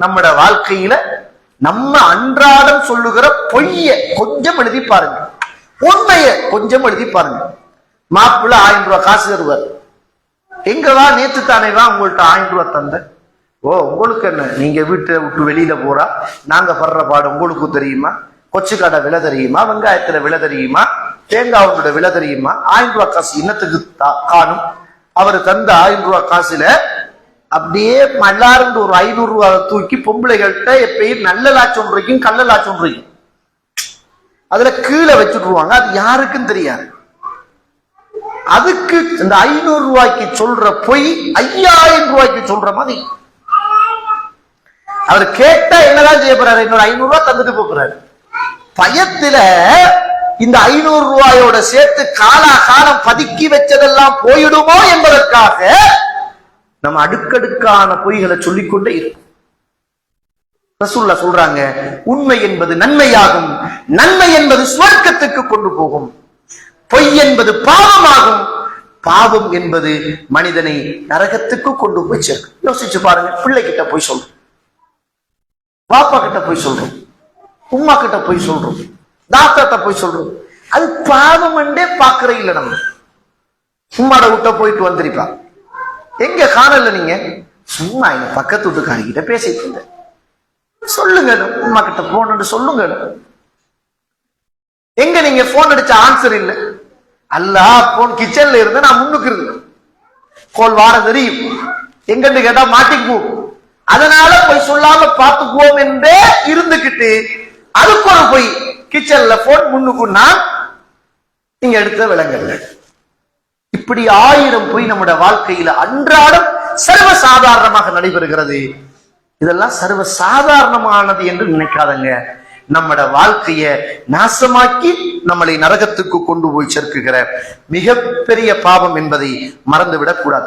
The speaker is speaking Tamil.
நம்மட வாழ்க்கையில நம்ம அன்றாடம் சொல்லுகிற பொய்ய கொஞ்சம் எழுதி பாருங்க. உண்மைய கொஞ்சம் எழுதி பாருங்க. மாப்பிள்ள ஆயிரம் ரூபாய் காசு தருவார். எங்க வா நேத்து தானே வா உங்கள்கிட்ட ஆயிரம் ரூபாய் தந்தேன். ஓ உங்களுக்கு என்ன? நீங்க வீட்டை விட்டு வெளியில போறா? நாங்க படுற பாடு உங்களுக்கு தெரியுமா? கொச்சு விலை தெரியுமா? வெங்காயத்துல விலை தெரியுமா? தேங்காவோட விலை தெரியுமா? ஆயிரம் ரூபாய் காசு இன்னத்துக்கு காணும். அவர் தந்த ஆயிரம் ரூபாய் காசுல அப்படியே மல்லாருந்து ஒரு ஐநூறு ரூபாவை தூக்கி பொம்பளைகள்கிட்ட எப்பயும் நல்ல லாச்சம் இருக்கும் கள்ள லாச்சம் இருக்கும் அதுல கீழே வச்சுட்டுருவாங்க அது யாருக்கும் தெரியாது. அதுக்கு இந்த ஐநூறு ரூபாய்க்கு சொல்ற பொய் ஐயாயிரம் ரூபாய்க்கு சொல்ற மாதிரி. அவர் கேட்டா என்னதான் செய்ய போறாரு? இன்னொரு ஐநூறு ரூபாய் தந்துட்டு போறாரு. பயத்துல இந்த ஐநூறு ரூபாயோட சேர்த்து காலா காலம் பதுக்கி வச்சதெல்லாம் போயிடுமோ என்பதற்காக நம்ம அடுக்கடுக்கான பொய்களை சொல்லிக்கொண்டே இருக்கும் ரசூல்லா சொல்றாங்க உண்மை என்பது நன்மையாகும் நன்மை என்பது சுவர்க்கத்துக்கு கொண்டு போகும். பொய் என்பது பாவமாகும். பாவம் என்பது மனிதனை நரகத்துக்கு கொண்டு போய் சேர்க்கும். யோசிச்சு பாருங்க பிள்ளை கிட்ட போய் சொல்றோம். பாப்பா கிட்ட போய் சொல்றோம். உம்மா கிட்ட போய் சொல்றோம். டாக்டர்கிட்ட போய் சொல்றோம். அது பாவம் என்றே பாக்குற இல்ல நம்ம. உம்மாட விட்ட போயிட்டு வந்திருப்பான் எங்க காணல நீங்க? சும்மா எங்க பக்கத்து வீட்டுக்காரிக்கிட்ட பேசிட்டு இருந்தேன். சொல்லுங்க உமா கிட்ட போன் சொல்லுங்க. எங்க நீங்க போன் அடிச்ச ஆன்சர் இல்ல? அல்ல போன் கிச்சன்ல இருந்து நான் முன்னுக்கு இருந்தேன். கோல் வாட தெரியும். எங்கன்னு கேட்டா மாட்டிக்குவோம். அதனால போய் சொல்லாம பார்த்துக்குவோம் என்றே இருந்துகிட்டு அதுக்குள்ள போய். கிச்சன்ல போன் முன்னுக்குன்னா நீங்க எடுத்த விலங்கல்ல. இப்படி ஆயிரம் போய் நம்முடைய வாழ்க்கையில அன்றாடம் சர்வ சாதாரணமாக நடைபெறுகிறது. இதெல்லாம் சர்வ சாதாரணமானது என்று நினைக்காதங்க. நம்மட வாழ்க்கைய நாசமாக்கி நம்மளை நரகத்துக்கு கொண்டு போய் சேர்க்குகிற மிகப்பெரிய பாவம் என்பதை மறந்துவிடக் கூடாது.